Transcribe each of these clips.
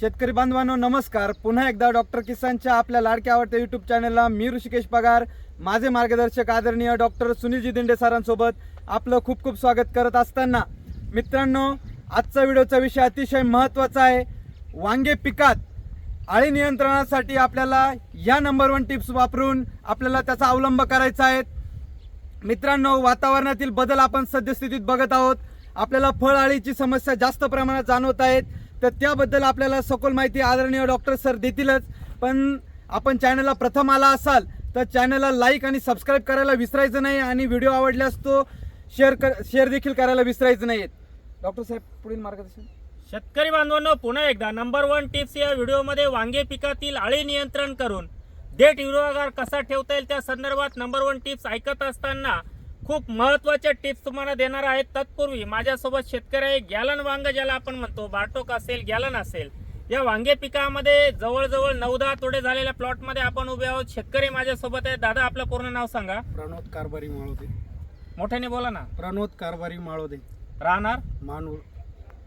शेतकरी बांधवांनो नमस्कार. पुन्हा एकदा डॉक्टर किसानच्या आपल्या लाडक्या आवडत्या युट्यूब चॅनलला मी ऋषिकेश पगार. माझे मार्गदर्शक आदरणीय डॉक्टर सुनीलजी दिंडे सरांसोबत आपलं खूप खूप स्वागत करत असताना मित्रांनो आजचा व्हिडिओचा विषय अतिशय महत्त्वाचा आहे. वांगे पिकात आळी नियंत्रणासाठी आपल्याला या नंबर वन टिप्स वापरून आपल्याला त्याचा अवलंब करायचा आहे. मित्रांनो वातावरणातील बदल आपण सद्यस्थितीत बघत आहोत. आपल्याला फळ आळीची समस्या जास्त प्रमाणात जाणवत आहेत. तर त्याबद्दल आपल्याला सखोल माहिती आदरणीय डॉक्टर सर देतीलच. पण आपण चॅनलला प्रथम आला असाल तर चॅनलला लाईक आणि सबस्क्राईब करायला विसरायचं नाही आणि व्हिडिओ आवडल्यास तो शेअर कर शेअर देखील करायला विसरायचं नाही डॉक्टर साहेब पुढील मार्गदर्शन? शेतकरी बांधवांनो पुन्हा एकदा नंबर वन टिप्स या व्हिडिओमध्ये वांगे पिकातील आळी नियंत्रण करून देठ हिरवागार कसा ठेवता येईल त्या संदर्भात नंबर वन टिप्स ऐकत असताना खूप महत्त्वाच्या टिप्स तुम्हाला देणार आहेत. तत्पूर्वी माझ्यासोबत शेतकरी आहे गॅलन वांग ज्याला आपण म्हणतो बार्टोक असेल गॅलन असेल या वांगे पिकामध्ये जवळजवळ नऊ दहा तोडे झालेल्या प्लॉटमध्ये आपण उभे आहोत. शेतकरी माझ्यासोबत आहे दादा आपलं पूर्ण नाव सांगा. प्रणोद कारभारी माळोदे. मोठ्याने बोला ना. प्रणोद कारभारी माळोदे. राहणार? मानूर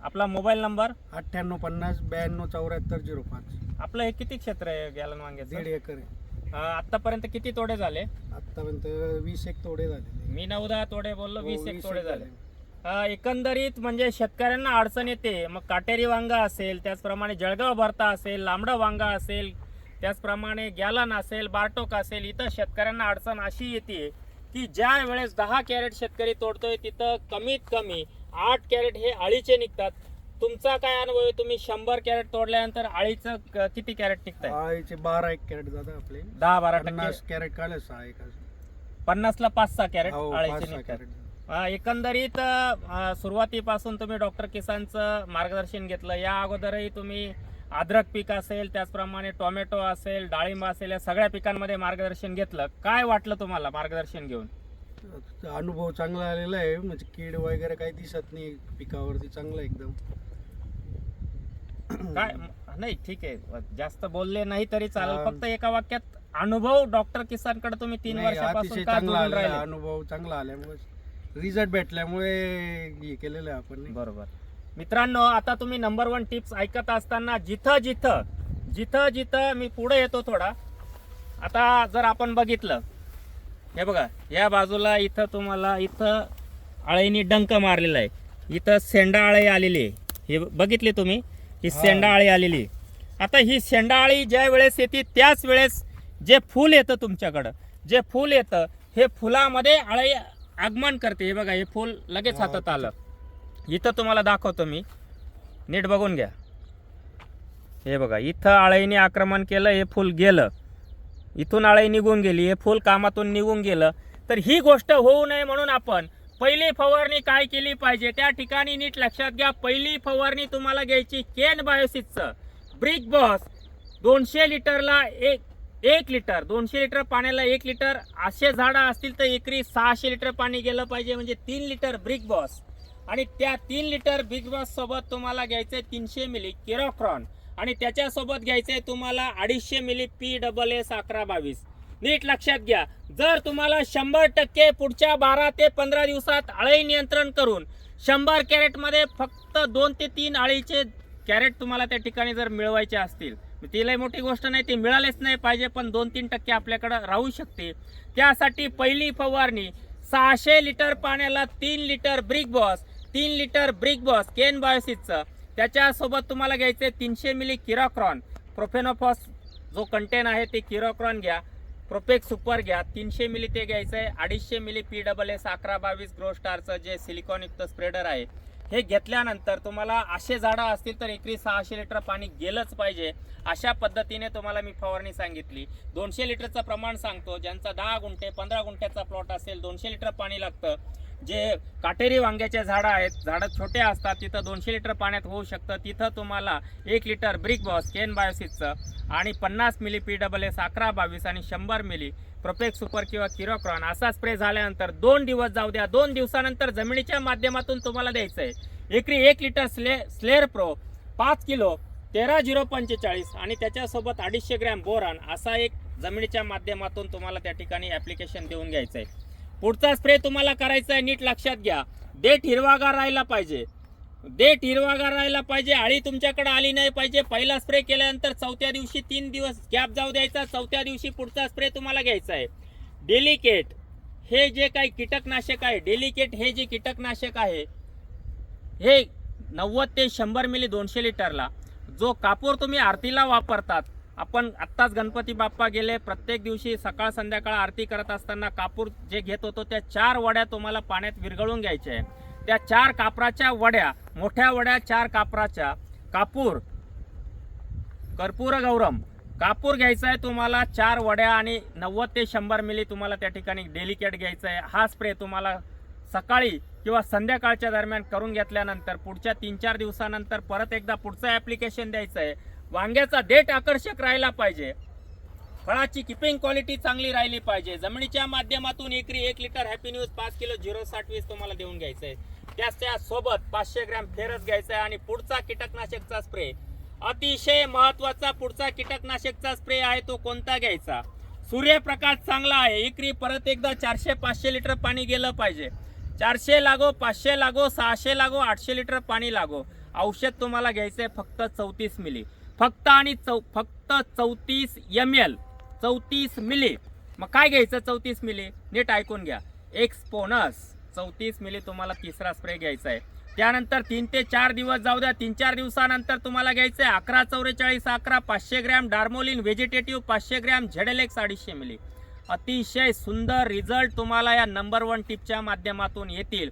आपला मोबाईल नंबर? अठ्ठ्याण्णव पन्नास ब्याण्णव चौऱ्याहत्तर झिरो पाच. आपलं हे किती क्षेत्र आहे गॅलन वांग्याचं? दीड एकर आहे. आतापर्यंत किती तोडे झाले? आतापर्यंत वीस एक तोडे झालेले मी नऊ दहा तोडे बोललो हो, वीस एक वीस तोडे एक झाले. झाले. अं, एकंदरीत म्हणजे शेतकऱ्यांना अडचण येते. मग काटेरी वांगा असेल त्याचप्रमाणे जळगाव भरता असेल लांबडा वांगा असेल त्याचप्रमाणे गॅलन असेल बार्टोक असेल इथं शेतकऱ्यांना अडचण अशी येते की ज्या वेळेस दहा कॅरेट शेतकरी तोडतोय तिथं कमीत कमी आठ कॅरेट हे आळीचे निघतात. तुमचा काय अनुभव आहे? तुम्ही शंभर कॅरेट तोडल्यानंतर आळीचं क- किती कॅरेट निघतंय? आळीचे बारा एक कॅरेट जातात आपले. दहा बारा टक्के. पन्नास कॅरेट काढले सहा एक पन्नासला पाच सहा कॅरेट हो, आळीचे पाच सहा निघतात कॅरेट अ, एकंदरीत अ, सुरुवातीपासून तुम्ही डॉक्टर किसानचं मार्गदर्शन घेतलं. या अगोदरही तुम्ही अद्रक पीक असेल त्याचप्रमाणे टोमॅटो असेल डाळिंब असेल या सगळ्या पिकांमध्ये मार्गदर्शन घेतलं. काय वाटलं तुम्हाला मार्गदर्शन घेऊन? अनुभव चांगला आलेला आहे. म्हणजे कीड वगैरे काही दिसत नाही पिकावरती चांगलं आहे एकदम. काय नाही ठीक आहे. जास्त बोलले नाही तरी चालेल. फक्त एका वाक्यात अनुभव डॉक्टर किसानकडे तुम्ही तीन नाही, वर्षापासून अतिशय का चांगला जोडून आलेला राहिले? अनुभव चांगला आल्यामुळे रिझल्ट भेटल्यामुळे हे केलेलं आहे आपण नाही. बरोबर. मित्रांनो आता तुम्ही नंबर वन टिप्स ऐकत असताना जिथं जिथं जिथं जिथं मी पुढे येतो थोडा. आता जर आपण बघितलं हे बघा या बाजूला इथं तुम्हाला इथं आळीनी डंक मारलेला आहे. इथं सेंडा आळी आलेली आहे. हे बघितले तुम्ही? ही. सेंडा आळी आलेली. आता ही सेंडा आळी ज्या वेळेस येते त्याच वेळेस जे फूल येतं तुमच्याकडं जे फूल येतं हे फुलामध्ये आळी आगमन करते. हे बघा हे फूल लगेच हातात आलं. इथं तुम्हाला दाखवतो मी. नीट बघून घ्या. हे बघा इथं आळईने आक्रमण केलं हे फूल गेलं. इथून आळई निघून गेली हे फूल कामातून निघून गेलं. तर ही गोष्ट होऊ नये म्हणून आपण पहिली फवारणी काय केली पाहिजे? त्या ठिकाणी नीट लक्षात घ्या. पहिली फवारणी तुम्हाला घ्यायची केन बायोसिसचं. ब्रिक बॉस दोनशे लिटरला एक एक लिटर. दोनशे लिटर पाण्याला एक लिटर. असे झाडं असतील तर एकरी सहाशे लिटर पाणी गेलं पाहिजे. म्हणजे तीन लिटर ब्रिक बॉस आणि त्या तीन लिटर बिग बॉस सोबत तुम्हाला आहे तीनशे मिली किरोक्रॉन आणि त्याच्यासोबत घ्यायचं आहे तुम्हाला अडीचशे मिली पी डबल एस अकरा बावीस. नीट लक्षात घ्या. जर तुम्हाला शंभर टक्के पुढच्या बारा ते पंधरा दिवसात आळी नियंत्रण करून शंभर कॅरेटमध्ये फक्त दोन ते तीन आळीचे कॅरेट तुम्हाला त्या ठिकाणी जर मिळवायचे असतील ती मोठी गोष्ट नाही ती मिळालेच नाही पाहिजे पण दोन तीन टक्के आपल्याकडं राहू शकते. त्यासाठी पहिली फवारणी सहाशे लिटर पाण्याला तीन लिटर ब्रिक बॉस तीन लिटर ब्रिक बॉस केन बायोसिसचं. त्याच्यासोबत तुम्हाला घ्यायचे तीनशे मिली किरॉक्रॉन. प्रोफेनोफॉस जो कंटेन आहे ते किराक्रॉन घ्या. प्रोपेक सुपर घ्या. तीनशे मिली ते घ्यायचं आहे अडीचशे मिली पी डबल एस अकरा बावीस ग्रो स्टारचं जे सिलिकॉनयुक्त स्प्रेडर आहे हे घेतल्यानंतर तुम्हाला असे झाडं असतील तर एकरी सहाशे लिटर पाणी गेलंच पाहिजे. अशा पद्धतीने तुम्हाला मी फवारणी सांगितली. दोनशे लिटरचं प्रमाण सांगतो. ज्यांचा दहा गुंठे पंधरा गुंठ्याचा प्लॉट असेल दोनशे लिटर पाणी लागतं. जे काटेरी वांग्याचे झाडं आहेत झाडं छोटे असतात तिथं दोनशे लिटर पाण्यात होऊ शकतं. तिथं तुम्हाला एक लिटर ब्रिक बॉस केन बायोसिसचं आणि पन्नास मिली पी डबल एस अकरा बावीस आणि शंभर मिली प्रोपेक सुपर किंवा किरोक्रॉन असा स्प्रे झाल्यानंतर दोन दिवस जाऊ द्या. दोन दिवसानंतर जमिनीच्या माध्यमातून तुम्हाला द्यायचं आहे एकरी एक लिटर स्ले स्लेअर प्रो पाच किलो तेरा झिरो पंचेचाळीस आणि त्याच्यासोबत अडीचशे ग्रॅम बोरान असा एक जमिनीच्या माध्यमातून तुम्हाला त्या ठिकाणी ॲप्लिकेशन देऊन घ्यायचं आहे पुढचा स्प्रे तुम्हाला करायचा आहे नीट लक्षात घ्या. देठ हिरवागार राहायला पाहिजे. देठ हिरवागार राहायला पाहिजे आळी तुमच्याकडे आली नाही पाहिजे. पहिला स्प्रे केल्यानंतर चौथ्या दिवशी तीन दिवस गॅप जाऊ द्यायचा चौथ्या दिवशी पुढचा स्प्रे तुम्हाला घ्यायचा आहे. डेलिकेट हे जे काही कीटकनाशक आहे डेलिकेट हे जे कीटकनाशक आहे हे नव्वद ते शंभर मिली दोनशे लिटरला जो कापूर तुम्ही आरतीला वापरतात आपण आत्ताच गणपती बाप्पा गेले प्रत्येक दिवशी सकाळ संध्याकाळ आरती करत असताना कापूर जे घेत होतो त्या चार वड्या तुम्हाला पाण्यात विरघळून घ्यायच्या आहे त्या चार कापराच्या वड्या मोठ्या वड्या चार कापराच्या कापूर कर्पूर गौरम. कापूर घ्यायचा आहे तुम्हाला चार वड्या आणि नव्वद ते शंभर मिली तुम्हाला त्या ठिकाणी डेलिकेट घ्यायचा आहे हा स्प्रे तुम्हाला सकाळी किंवा संध्याकाळच्या दरम्यान करून घेतल्यानंतर पुढच्या तीन चार दिवसानंतर परत एकदा पुढचं ॲप्लिकेशन द्यायचं आहे वांग्याचा देठ आकर्षक राहायला पाहिजे. फळाची किपिंग क्वालिटी चांगली राहिली पाहिजे. जमिनीच्या माध्यमातून एकरी एक लिटर हॅपी न्यूज पाच किलो झिरो साठ वीस तुम्हाला देऊन घ्यायचं आहे त्याच्या सोबत पाचशे ग्रॅम फेरस घ्यायचा आहे आणि पुढचा कीटकनाशकचा स्प्रे अतिशय महत्त्वाचा पुढचा कीटकनाशकचा स्प्रे आहे तो कोणता घ्यायचा? सूर्यप्रकाश चांगला आहे. एकरी परत एकदा चारशे पाचशे लिटर पाणी गेलं पाहिजे. चारशे लागो पाचशे लागो सहाशे लागो आठशे लिटर पाणी लागो. औषध तुम्हाला घ्यायचं आहे फक्त चौतीस मिली. फक्त आणि चौ फक्त चौतीस एम एल चौतीस मिली. मग काय घ्यायचं चौतीस मिली? नीट ऐकून घ्या. एक्सपोनस चौतीस मिली तुम्हाला तिसरा स्प्रे घ्यायचा आहे. त्यानंतर तीन ते चार दिवस जाऊ द्या. तीन चार दिवसानंतर तुम्हाला घ्यायचं आहे अकरा चौवेचाळीस अकरा पाचशे ग्रॅम डार्मोलिन व्हेजिटेटिव्ह पाचशे ग्रॅम झेडेलेक्स अडीचशे मिली. अतिशय सुंदर रिझल्ट तुम्हाला या नंबर वन टिपच्या माध्यमातून येतील.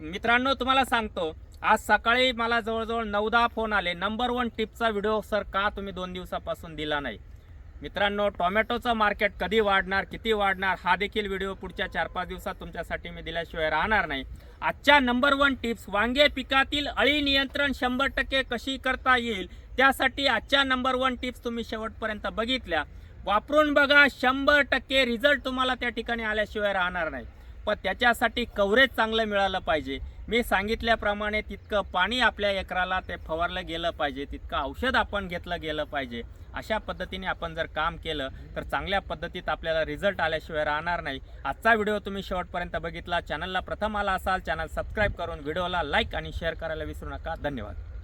मित्रांनो तुम्हाला सांगतो आज सकाळी मला जवळजवळ नऊदा फोन आले. नंबर वन टिपचा व्हिडिओ सर का तुम्ही दोन दिवसापासून दिला नाही? मित्रांनो टोमॅटोचं मार्केट कधी वाढणार किती वाढणार हा देखील व्हिडिओ पुढच्या चार पाच दिवसात तुमच्यासाठी मी दिल्याशिवाय राहणार नाही. आजच्या नंबर वन टिप्स वांगे पिकातील अळी नियंत्रण शंभर टक्के कशी करता येईल? त्यासाठी आजच्या नंबर वन टिप्स तुम्ही शेवटपर्यंत बघितल्या. वापरून बघा शंभर टक्के रिझल्ट तुम्हाला त्या ठिकाणी आल्याशिवाय राहणार नाही. पण त्याच्यासाठी कव्हरेज चांगलं मिळालं पाहिजे. मी सांगितल्याप्रमाणे तितकं पाणी आपल्या एकराला ते फवारलं गेलं पाहिजे. तितकं औषध आपण घेतलं गेलं पाहिजे. अशा पद्धतीने आपण जर काम केलं तर चांगल्या पद्धतीत आपल्याला रिझल्ट आल्याशिवाय राहणार नाही. आजचा व्हिडिओ तुम्ही शेवटपर्यंत बघितला. चॅनलला प्रथम आला असाल चॅनल सबस्क्राईब करून व्हिडिओला लाईक आणि शेअर करायला विसरू नका. धन्यवाद.